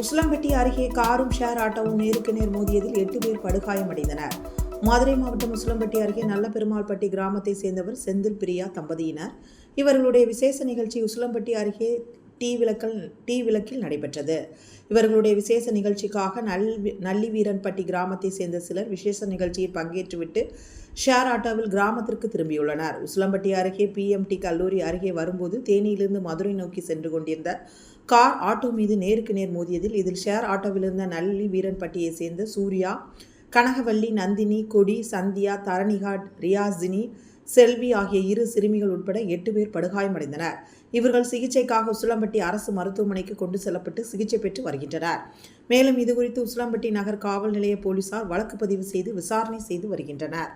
உசிலம்பட்டி அருகே காரும் ஷேர் ஆட்டோவும் நேருக்கு நேர் மோதியதில் எட்டு பேர் படுகாயமடைந்தனர். மதுரை மாவட்டம் உசிலம்பட்டி அருகே நல்லபெருமாள்பட்டி கிராமத்தை சேர்ந்தவர் செந்தில் பிரியா தம்பதியினர். இவர்களுடைய விசேஷ நிகழ்ச்சி உசிலம்பட்டி அருகே டீ விளக்கல் டீ விளக்கில் நடைபெற்றது. இவர்களுடைய விசேஷ நிகழ்ச்சிக்காக நல் நல்லிவீரன்பட்டி கிராமத்தை சேர்ந்த சிலர் விசேஷ நிகழ்ச்சியில் பங்கேற்றுவிட்டு ஷேர் ஆட்டோவில் கிராமத்திற்கு திரும்பியுள்ளனர். உசிலம்பட்டி அருகே பிஎம்டி கல்லூரி அருகே வரும்போது தேனியிலிருந்து மதுரை நோக்கி சென்று கொண்டிருந்த கார் ஆட்டோ மீது நேருக்கு நேர் மோதியதில் இதில் ஷேர் ஆட்டோவில் இருந்த நல்லி வீரன்பட்டியை சேர்ந்த சூர்யா கனகவல்லி நந்தினி கொடி சந்தியா தரணிகாட் ரியாசினி செல்வி ஆகிய இரு சிறுமிகள் உட்பட எட்டு பேர் படுகாயமடைந்தனர். இவர்கள் சிகிச்சைக்காக உசிலம்பட்டி அரசு மருத்துவமனைக்கு கொண்டு செல்லப்பட்டு சிகிச்சை பெற்று வருகின்றனர். மேலும் இதுகுறித்து உசிலம்பட்டி நகர் காவல் நிலைய போலீசார் வழக்கு பதிவு செய்து விசாரணை செய்து வருகின்றனர்.